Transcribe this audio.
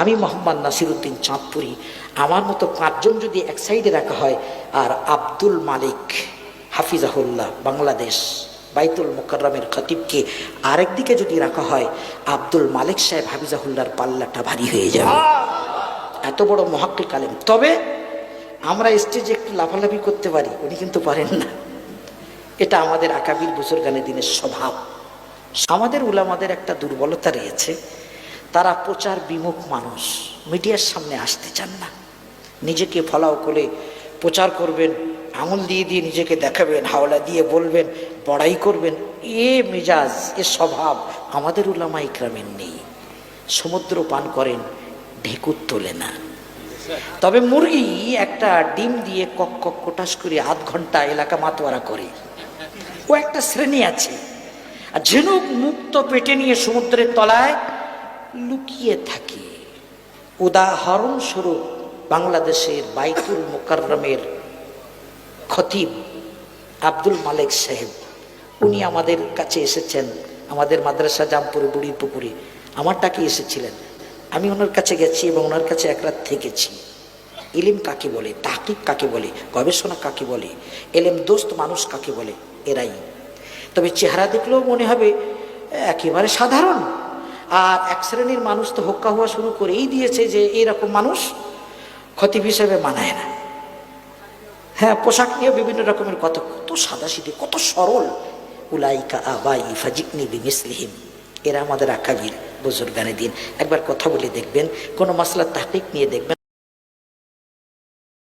আমি মোহাম্মদ নাসিরুদ্দিন চাঁদপুরি। আমার মতো পাঁচজন যদি এক সাইডে রাখা হয়, আর আব্দুল মালিক হাফিজাহুল্লাহ, বাংলাদেশ, বাইতুল মোকাররমের খতিবকে আরেক দিকে যদি রাখা হয়, আব্দুল মালিক সাহেব হাফিজাহুল্লাহর পাল্লাটা ভারী হয়ে যাবে। এত বড় মহাক্কিল কালেম। তবে আমরা স্টেজে একটু লাফালাফি করতে পারি, উনি কিন্তু পারেন না। এটা আমাদের আকাবির বুসুর গানের দিনের স্বভাব। আমাদের উলামাদের একটা দুর্বলতা রয়েছে। তারা প্রচার বিমুখ মানুষ। মিডিয়ার সামনে আসতে চান না। নিজেকে ফলাও করে প্রচার করবেন, আঙুল দিয়ে দিয়ে নিজেকে দেখাবেন, হাওলা দিয়ে বলবেন, বড়াই করবেন। এ মেজাজ, এ স্বভাব আমাদের উলামা ইকরামের নেই। সমুদ্র পান করেন, ঢেকুর তোলে না। তবে মুরগি একটা ডিম দিয়ে কক কক কোটাস করে আধ ঘণ্টা এলাকা মাতোয়ারা করে। ও একটা শ্রেণি আছে। আর ঝিনুক মুক্ত পেটে নিয়ে সমুদ্রের তলায় লুকিয়ে থাকে। উদাহরণস্বরূপ বাংলাদেশের বাইতুল মোকাররমের খতিব আব্দুল মালিক সাহেব। উনি আমাদের কাছে এসেছেন, আমাদের মাদ্রাসা জামপুরে বুড়ি পুকুরে। আমার ডাকে এসেছিলেন? আমি ওনার কাছে গেছি এবং ওনার কাছে এক রাত থেকেছি। ইলিম কাকে বলে তাকিব কাকে বলে, গবেষণা কাকে বলে, এলেম দোস্ত মানুষ কাকে বলে, এরাই। তবে চেহারা দেখলেও মনে হবে, একেবারে সাধারণ। আর এক শ্রেণির মানুষ তো হোক্কা হওয়া শুরু করেই দিয়েছে যে এইরকম মানুষ খতিব হিসেবে মানায় না। হ্যাঁ পোশাক নিয়ে বিভিন্ন রকমের কত কত সাদাসিধে, কত সরল। উলাইকা আবাই ফাজিকনি বিমিসলিহিম। এরা আমাদের আকাবির বুজুর্গানে দিন। একবার কথা বলে দেখবেন, কোনো মাসলার তাহকিক নিয়ে দেখবেন।